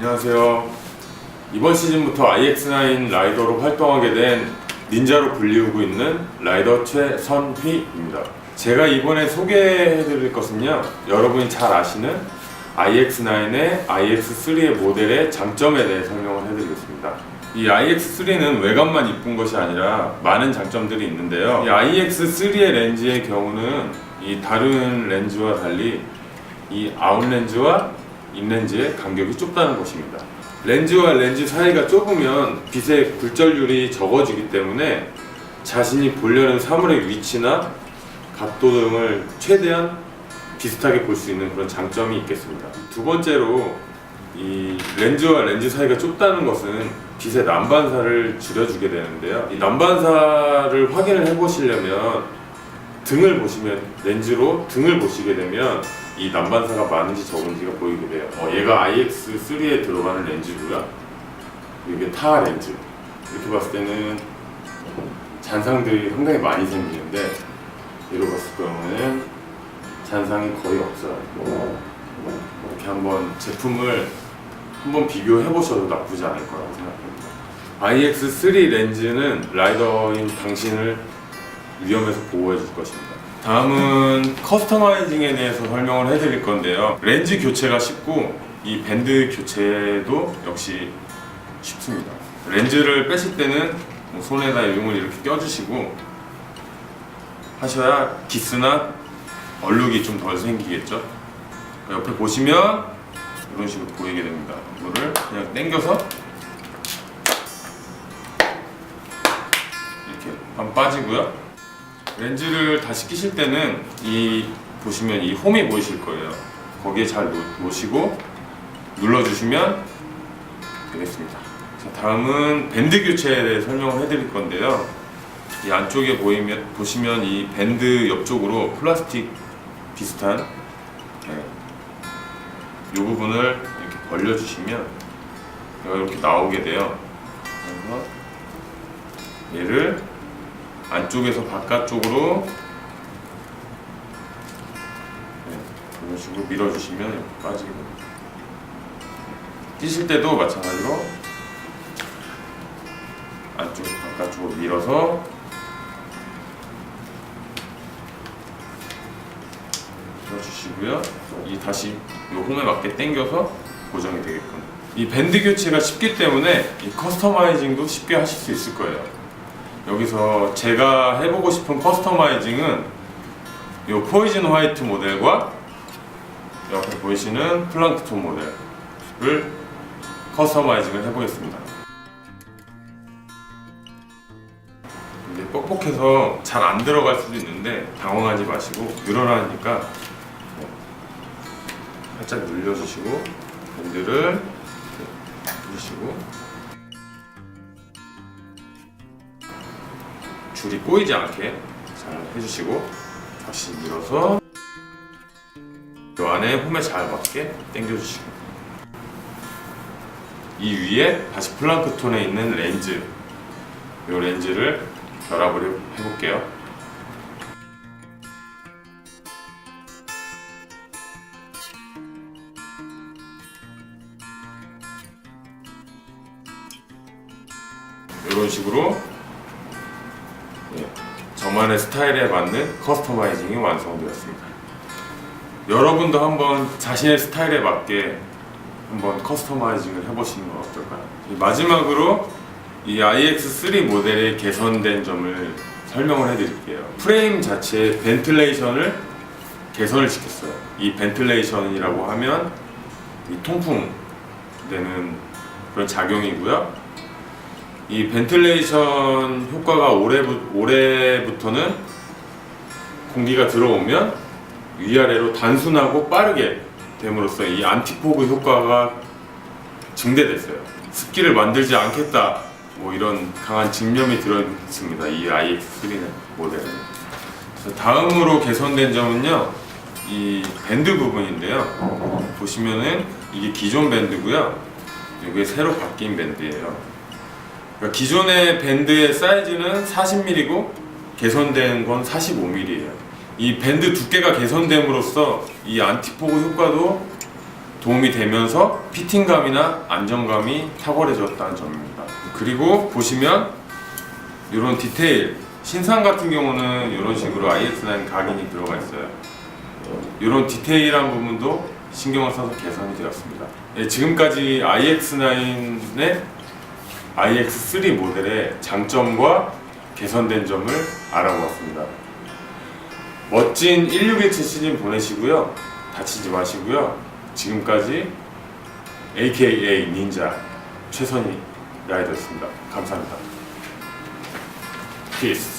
안녕하세요. 이번 시즌부터 IX9 라이더로 활동하게 된 닌자로 불리우고 있는 라이더 최선휘입니다. 제가 이번에 소개해드릴 것은요, 여러분이 잘 아시는 IX9의 IX3의 모델의 장점에 대해 설명을 해드리겠습니다. 이 IX3는 외관만 이쁜 것이 아니라 많은 장점들이 있는데요. 이 IX3의 렌즈의 경우는 이 다른 렌즈와 달리 이 아웃 렌즈와 인 렌즈의 간격이 좁다는 것입니다. 렌즈와 렌즈 사이가 좁으면 빛의 굴절률이 적어지기 때문에 자신이 보려는 사물의 위치나 각도 등을 최대한 비슷하게 볼 수 있는 그런 장점이 있겠습니다. 두 번째로 이 렌즈와 렌즈 사이가 좁다는 것은 빛의 난반사를 줄여주게 되는데요. 이 난반사를 확인을 해보시려면 등을 보시면 렌즈로 등을 보시게 되면 이 난반사가 많은지 적은지가 보이게 돼요. 어, 얘가 IX3에 들어가는 렌즈고요. 이게 타 렌즈. 이렇게 봤을 때는 잔상들이 상당히 많이 생기는데 이렇게 봤을 경우에는 잔상이 거의 없어요. 이렇게 한번 제품을 한번 비교해 보셔도 나쁘지 않을 거라고 생각합니다. IX3 렌즈는 라이더인 당신을 위험에서 보호해 줄 것입니다. 다음은 커스터마이징에 대해서 설명을 해드릴 건데요. 렌즈 교체가 쉽고 이 밴드 교체도 역시 쉽습니다. 렌즈를 빼실 때는 뭐 손에다 용을 이렇게 껴주시고 하셔야 기스나 얼룩이 좀 덜 생기겠죠. 옆에 보시면 이런 식으로 보이게 됩니다. 이거를 그냥 당겨서 이렇게 한 빠지고요. 렌즈를 다시 끼실 때는 이 보시면 이 홈이 보이실 거예요. 거기에 잘 놓- 놓으시고 눌러주시면 되겠습니다. 자, 다음은 밴드 교체에 대해 설명을 해드릴 건데요. 이 안쪽에 보이면 보시면 이 밴드 옆쪽으로 플라스틱 비슷한 네, 이 부분을 이렇게 벌려주시면 이렇게 나오게 돼요. 그래서 얘를 안쪽에서 바깥쪽으로 네, 이런 식으로 밀어주시면 빠지게 됩니다. 끼실 때도 마찬가지로 안쪽에서 바깥쪽으로 밀어서 밀어주시고요. 이 다시 요 홈에 맞게 당겨서 고정이 되게끔. 이 밴드 교체가 쉽기 때문에 이 커스터마이징도 쉽게 하실 수 있을 거예요. 여기서 제가 해보고 싶은 커스터마이징은 이 포이즌 화이트 모델과 옆에 보이시는 플랑크톤 모델을 커스터마이징을 해보겠습니다. 이게 뻑뻑해서 잘 안 들어갈 수도 있는데 당황하지 마시고 늘어나니까 네, 살짝 늘려주시고 밴드를 해주시고 줄이 꼬이지 않게 잘 해주시고 다시 밀어서 이 안에 홈에 잘 맞게 당겨주시고 이 위에 다시 플랑크톤에 있는 렌즈 이 렌즈를 결합을 해- 해볼게요. 이런 식으로 예, 저만의 스타일에 맞는 커스터마이징이 완성되었습니다. 여러분도 한번 자신의 스타일에 맞게 한번 커스터마이징을 해보시는 건 어떨까요? 이 마지막으로 이 IX3 모델의 개선된 점을 설명을 해드릴게요. 프레임 자체의 벤틀레이션을 개선을 시켰어요. 이 벤틀레이션이라고 하면 이 통풍 되는 그런 작용이고요. 이 벤틀레이션 효과가 올해부, 올해부터는 공기가 들어오면 위아래로 단순하고 빠르게 됨으로써 이 안티포그 효과가 증대됐어요. 습기를 만들지 않겠다. 뭐 이런 강한 집념이 들어 있습니다. 이 IX3 모델은. 다음으로 개선된 점은요. 이 밴드 부분인데요. 보시면은 이게 기존 밴드고요. 이게 새로 바뀐 밴드예요. 그러니까 기존의 밴드의 사이즈는 40mm고 개선된 건 45mm예요. 이 밴드 두께가 개선됨으로써 이 안티포그 효과도 도움이 되면서 피팅감이나 안정감이 탁월해졌다는 점입니다. 그리고 보시면 이런 디테일 신상 같은 경우는 이런 식으로 IX9 각인이 들어가 있어요. 이런 디테일한 부분도 신경을 써서 개선이 되었습니다. 예, 지금까지 IX9의 iX3 모델의 장점과 개선된 점을 알아보았습니다. 멋진 1617 시즌 보내시고요. 다치지 마시고요. 지금까지 AKA 닌자 최선희 라이더였습니다. 감사합니다. 피스.